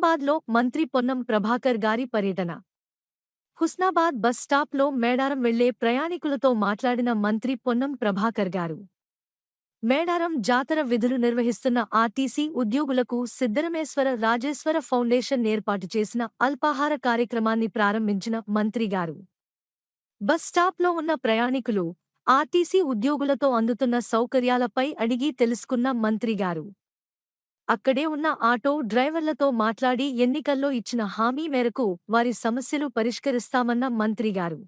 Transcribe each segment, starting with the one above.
హుస్నాబాద్లో మంత్రి పొన్నం ప్రభాకర్ గారి పర్యటన. హుస్నాబాద్ బస్ స్టాప్లో మేడారం వెళ్ళే ప్రయాణికులతో మాట్లాడిన మంత్రి పొన్నం ప్రభాకర్ గారు. మేడారం జాతర విధులు నిర్వహిస్తున్న ఆర్టీసీ ఉద్యోగులకు సిద్ధరమేశ్వర రాజేశ్వర ఫౌండేషన్ ఏర్పాటు చేసిన అల్పాహార కార్యక్రమాన్ని ప్రారంభించిన మంత్రి గారు. బస్ స్టాప్లో ఉన్న ప్రయాణికులు ఆర్టీసీ ఉద్యోగులతో అందుతున్న సౌకర్యాలపై అడిగి తెలుసుకున్న మంత్రి గారు. అక్కడే ఉన్న ఆటో డ్రైవర్లతో మాట్లాడి ఎన్నికల్లో ఇచ్చిన హామీ మేరకు వారి సమస్యలు పరిష్కరిస్తామన్న మంత్రిగారు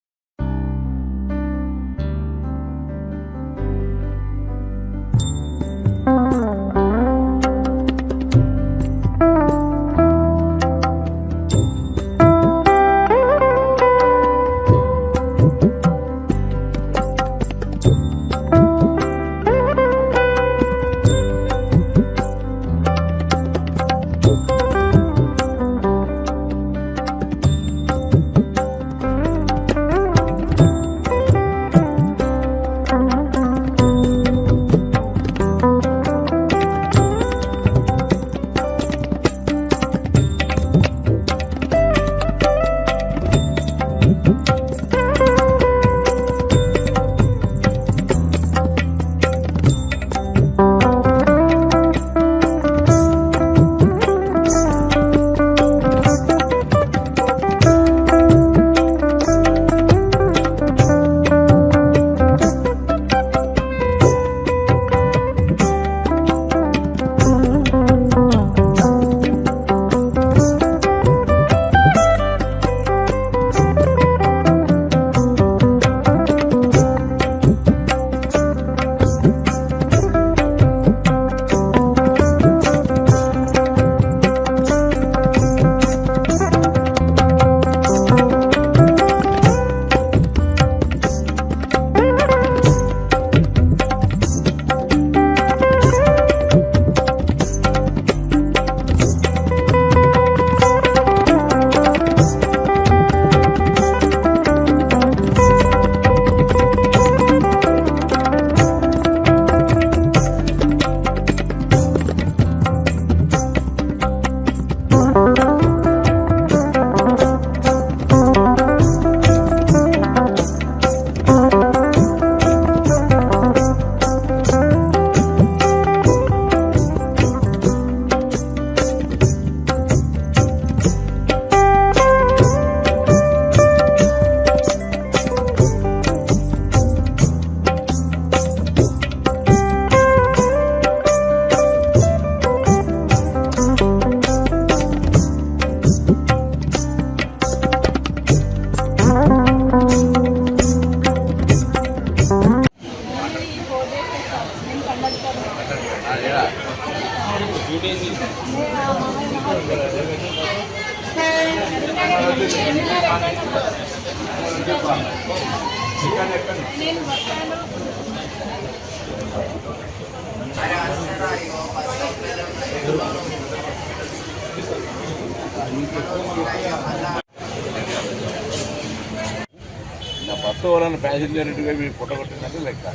బస్సు వాళ్ళని ప్యాసింజర్ ఇంటిగా మీరు పుట్టగొట్టినట్టు లెక్క.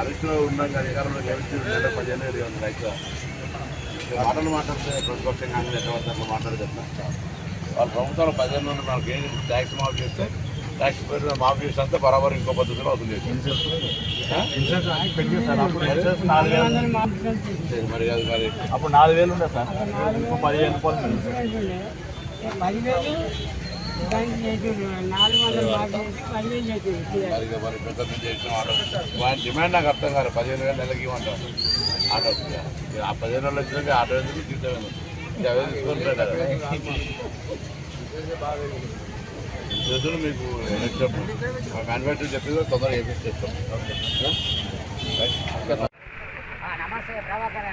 అరెస్ట్లో ఉన్నాం అధికారంలో గెలిచి పదిహేను ఇరవై లెక్క. మాటలు మాట్లాడితే ప్రతిపక్షం కానీ ఎట్లా మాట్లాడగలుగుతా వాళ్ళ ప్రభుత్వంలో పదిహేను నుండి మనకి ఏం ట్యాక్స్ మాఫ్ చేస్తే ట్యాక్స్ పేరు మాఫ్ చేస్తే అంతా బరాబర్ ఇంకో పద్ధతిలో వసూలు చేస్తాం మరి అది మరి. అప్పుడు నాలుగు వేలు ఉండే సార్. పదిహేను రూపాయలు డిమాండ్ నాకు అర్థం కాదు పదిహేను వేలు నెలకి ఇవ్వమంటారు ఆటో ఆ పదిహేను వేలు వచ్చినాక ఆటో ఎందుకు తీసుకుంటారు? చేతులు మీకు చెప్పు మా మ్యానుఫ్యాక్చర్ చెప్పి తొందరగా చేపిస్తాం. నమస్తే ప్రభాకర్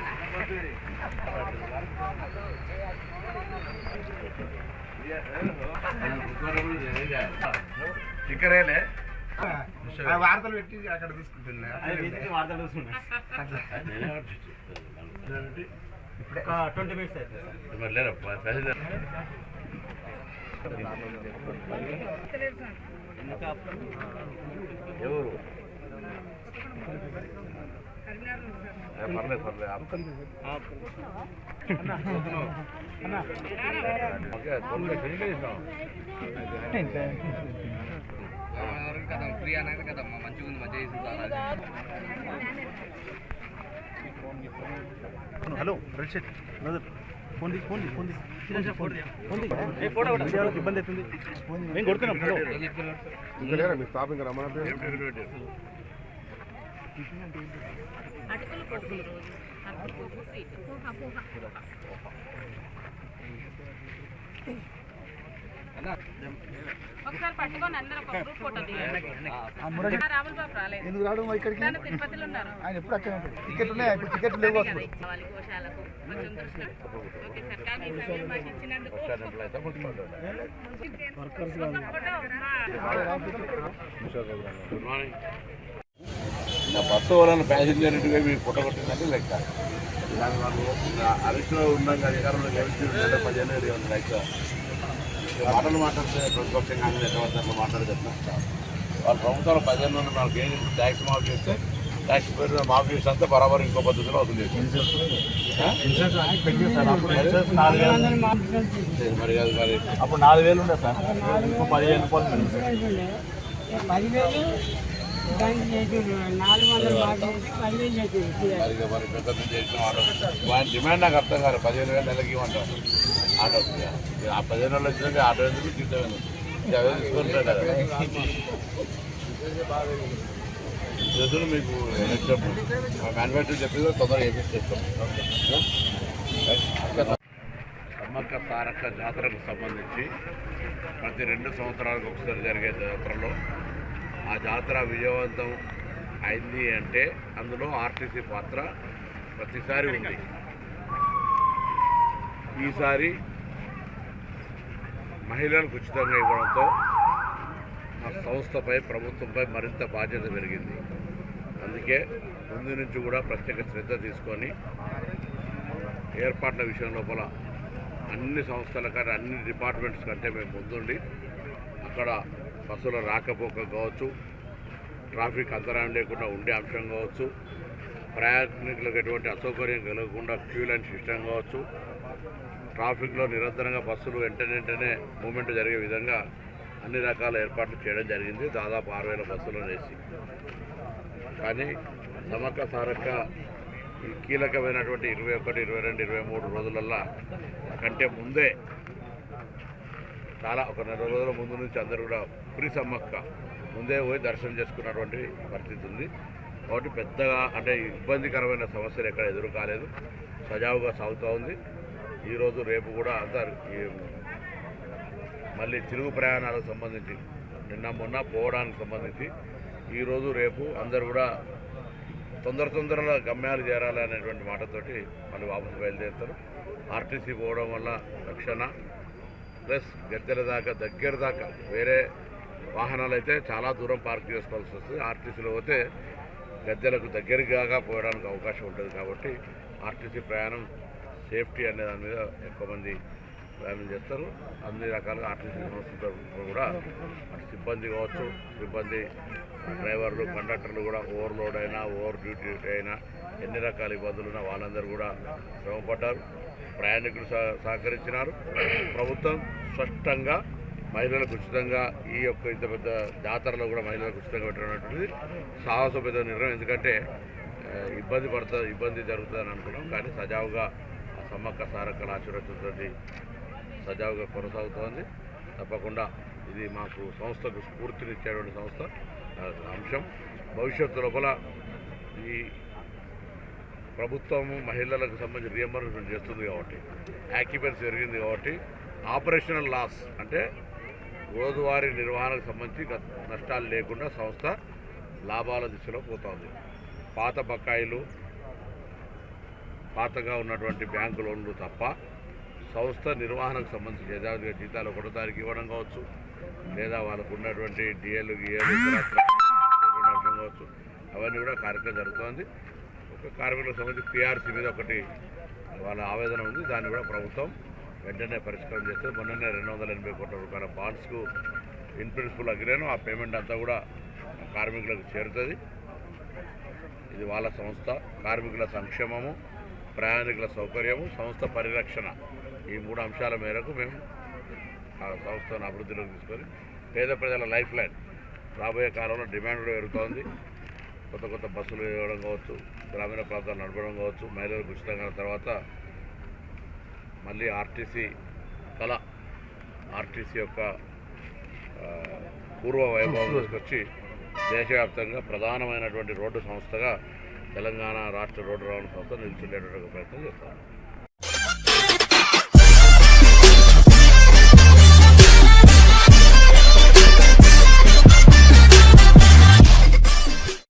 చిక్కరేలే వార్తలు పెట్టి అక్కడ తీసుకుంటున్నా. వార్తలు చూసుకున్నా. ట్వంటీ మినిట్స్ అయితే మరి లేరా ఎవరు? పర్లేదు పర్లేదు. ఫ్రీ అనేది కదమ్మా మంచిగా ఉంది హలో రెడ్ షర్ట్. నజర్ ఫోన్ ది ఫోన్ ఫోన్ ది ఫోన్ ఏ ఫోటో ఇబ్బంది అవుతుంది. మేము కొడుతున్నాం హలో. ఒకసారి పట్టుకొని అందరూ ఒక గ్రూప్ ఫోటో తీయండి రాములు బాబు రాలేదు. ఎందుకు రావడం ఇక్కడికి? తను తిరుపతిలో ఉన్నారు. ఆయన ఎప్పుడు అక్కడ ఉంటాడు? టికెట్ ఉన్నాయి? ఇప్పుడు టికెట్ లేవు అసలు. వాళ్ళ గోశాలకు. కొంచెం దృష్టి ఓకే సార్ కానీ ఈ సమయం మాకు ఇచ్చినందుకు గుడ్ మార్నింగ్. నా బస్సు ఎవరైనా ప్యాసింజర్ మీరు మీకు కొట్టిందంటే లెక్క. దాని వాళ్ళు అరెస్ట్లో ఉన్నాం అధికారంలో గెలిచి పదిహేను ఏడు ఉంది లెక్క మాటలు మాట్లాడితే ప్రతిపక్షం కానీ ఎటువంటి మాట్లాడగట్టిన వాళ్ళు ప్రభుత్వాలు పదిహేను నుండి మనకి ఏం ట్యాక్స్ మాఫ్ చేస్తే ట్యాక్స్ పేరు మాఫ్ చేస్తే అంతా బరాబర్ ఇంకో పద్ధతిలో వసూలు మరి కాదు మరి అప్పుడు నాలుగు వేలు ఉండే సార్. ఇంకో పదిహేను రూపాయలు ఉంది. డిమాండ్ నాకు అర్థం కాదు పదిహేను వేల నెలకి ఇవ్వమంటారు ఆటో ఆ పదిహేను వేలు వచ్చినాక ఆటో ఎందుకు జీతం అవే తీసుకుంటారు కదా. ఎదురు మీకు మా మ్యానుఫ్యాక్చర్ చెప్పేది తొందరగా వేపిస్తాం సమ్మక్క సారక్క జాతరకు సంబంధించి ప్రతి రెండు సంవత్సరాలకు ఒకసారి జరిగే జాతరలో ఆ జాతర విజయవంతం అయింది అంటే అందులో ఆర్టీసీ పాత్ర ప్రతిసారి ఉంది. ఈసారి మహిళలకు ఉచితంగా ఇవ్వడంతో మా సంస్థపై ప్రభుత్వంపై మరింత బాధ్యత పెరిగింది. అందుకే ముందు నుంచి కూడా ప్రత్యేక శ్రద్ధ తీసుకొని ఏర్పాట్ల విషయం లోపల అన్ని సంస్థల కంటే అన్ని డిపార్ట్మెంట్స్ కంటే మేము ముందుండి అక్కడ బస్సుల రాకపోక కావచ్చు ట్రాఫిక్ అంతరాయం లేకుండా ఉండే అంశం కావచ్చు ప్రయాణికులకు ఎటువంటి అసౌకర్యం కలగకుండా క్యూ లైన్ సిస్టమ్ కావచ్చు ట్రాఫిక్లో నిరంతరంగా బస్సులు వెంటనే వెంటనే మూమెంట్ జరిగే విధంగా అన్ని రకాల ఏర్పాట్లు చేయడం జరిగింది. దాదాపు ఆరు వేల బస్సులను వేసి కానీ సమక్క సారక్క ఈ కీలకమైనటువంటి ఇరవై ఒకటి ఇరవై రెండు ఇరవై మూడు రోజులల్లో కంటే ముందే చాలా ఒక నెల రోజుల ముందు నుంచి అందరూ కూడా పురి సమ్మక్క ముందే పోయి దర్శనం చేసుకున్నటువంటి పరిస్థితి ఉంది. కాబట్టి పెద్దగా అంటే ఇబ్బందికరమైన సమస్యలు ఎక్కడ ఎదురు కాలేదు. సజావుగా సాగుతూ ఉంది. ఈరోజు రేపు కూడా అంతా మళ్ళీ తిరుగు ప్రయాణాలకు సంబంధించి నిన్న మొన్న పోవడానికి సంబంధించి ఈరోజు రేపు అందరు కూడా తొందర తొందరగా గమ్యాలు చేరాలి అనేటువంటి మాటతోటి మళ్ళీ వాపసు బయలుదేరుతారు. ఆర్టీసీ పోవడం వల్ల రక్షణ ప్లస్ గద్దెల దాకా దగ్గర దాకా వేరే వాహనాలు అయితే చాలా దూరం పార్క్ చేసుకోవాల్సి వస్తుంది. ఆర్టీసీలో పోతే గద్దెలకు దగ్గరగా పోవడానికి అవకాశం ఉంటుంది కాబట్టి ఆర్టీసీ ప్రయాణం సేఫ్టీ అనే దాని మీద ఎక్కువ మంది ప్రయాణం చేస్తారు. అన్ని రకాలుగా ఆర్టీసీ సంస్థలు కూడా అటు సిబ్బంది కావచ్చు సిబ్బంది డ్రైవర్లు కండక్టర్లు కూడా ఓవర్లోడ్ అయినా ఓవర్ డ్యూటీ అయినా ఎన్ని రకాల ఇబ్బందులు ఉన్నా వాళ్ళందరూ కూడా శ్రమపడ్డారు. ప్రయాణికులు సహ సహకరించినారు. ప్రభుత్వం స్పష్టంగా మహిళలకు ఉచితంగా ఈ యొక్క ఇంత పెద్ద జాతరలో కూడా మహిళలకు ఉచితంగా పెట్టినటువంటిది సాహసోపేత నిర్ణయం. ఎందుకంటే ఇబ్బంది పడుతుంది ఇబ్బంది జరుగుతుందని అనుకున్నాం. కానీ సజావుగా సమ్మక్క సారక్కల ఆశీర్వచనతోటి సజావుగా కొనసాగుతోంది. తప్పకుండా ఇది మాకు సంస్థకు స్ఫూర్తినిచ్చేటువంటి సంస్థ. అంశం. భవిష్యత్తు లోపల ఈ ప్రభుత్వము మహిళలకు సంబంధించి రియంబర్స్మెంట్ చేస్తుంది కాబట్టి యాక్యుపెన్స్ జరిగింది కాబట్టి ఆపరేషనల్ లాస్ అంటే రోజువారీ నిర్వహణకు సంబంధించి నష్టాలు లేకుండా సంస్థ లాభాల దిశలో పోతోంది పాత బకాయిలు పాతగా ఉన్నటువంటి బ్యాంకు లోన్లు తప్ప సంస్థ నిర్వహణకు సంబంధించి యథావిధిగా జీతాలు ఒకటో తారీఖు ఇవ్వడం కావచ్చు లేదా వాళ్ళకు ఉన్నటువంటి డిఎల్ గిఎల్ కావచ్చు అవన్నీ కూడా కార్యక్రమం జరుగుతోంది కార్మికులకు సంబంధించి పిఆర్సీ మీద ఒకటి వాళ్ళ ఆవేదన ఉంది. దాన్ని కూడా ప్రభుత్వం వెంటనే పరిష్కారం చేస్తే మొన్ననే రెండు వందల ఎనభై కోట్ల రూపాయల బాండ్స్కు ఇన్ ప్రిన్సిపల్ అగ్రేను ఆ పేమెంట్ అంతా కూడా కార్మికులకు చేరుతుంది. ఇది వాళ్ళ సంస్థ కార్మికుల సంక్షేమము ప్రయాణికుల సౌకర్యము సంస్థ పరిరక్షణ. ఈ మూడు అంశాల మేరకు మేము ఆ సంస్థను అభివృద్ధిలోకి తీసుకొని పేద ప్రజల లైఫ్ లైన్ రాబోయే కాలంలో డిమాండ్ కూడా పెరుగుతోంది. కొత్త కొత్త బస్సులు ఇవ్వడం కావచ్చు గ్రామీణ ప్రాంతాలు నడపడం కావచ్చు మహిళలకు ఉచితంగా తర్వాత మళ్ళీ ఆర్టీసీ కళ ఆర్టీసీ యొక్క పూర్వ వైభవం తీసుకొచ్చి దేశవ్యాప్తంగా ప్రధానమైనటువంటి రోడ్డు సంస్థగా తెలంగాణ రాష్ట్ర రోడ్డు రవాణా సంస్థ నిలిచిండేటువంటి ప్రయత్నం చేస్తాను